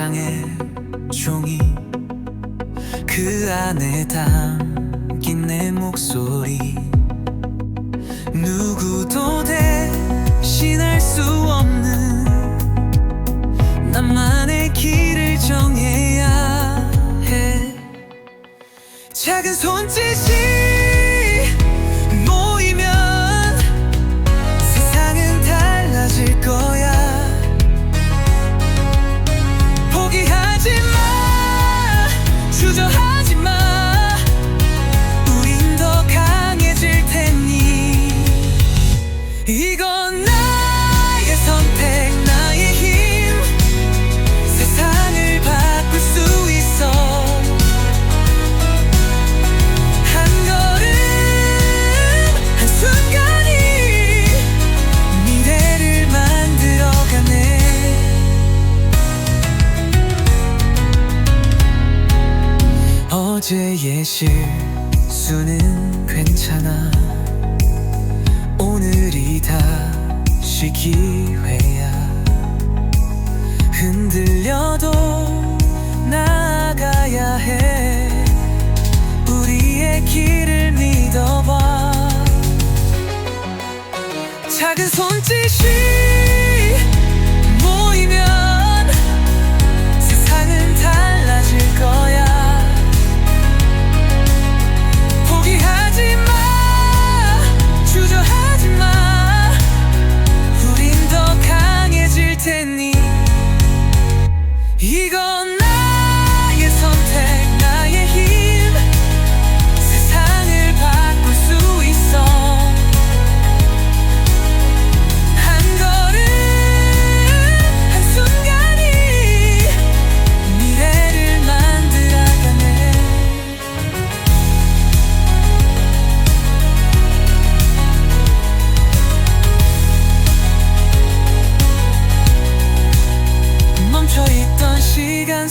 장의 종이 그 안에 담긴 내 목소리. 누구도 대신할 수 없는 나만의 길을 정해야 해. 작은 손짓이 어제의 실수는 괜찮아. 오늘이 다시 기회야. 흔들려도 나가야 해. 우리의 길을 믿어봐. 작은 손짓이 모이면 이건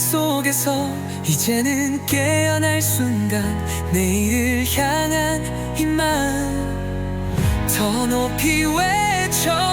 속에서 이제는 깨어날 순간 내일을 향한 힘만 더 높이 외쳐봐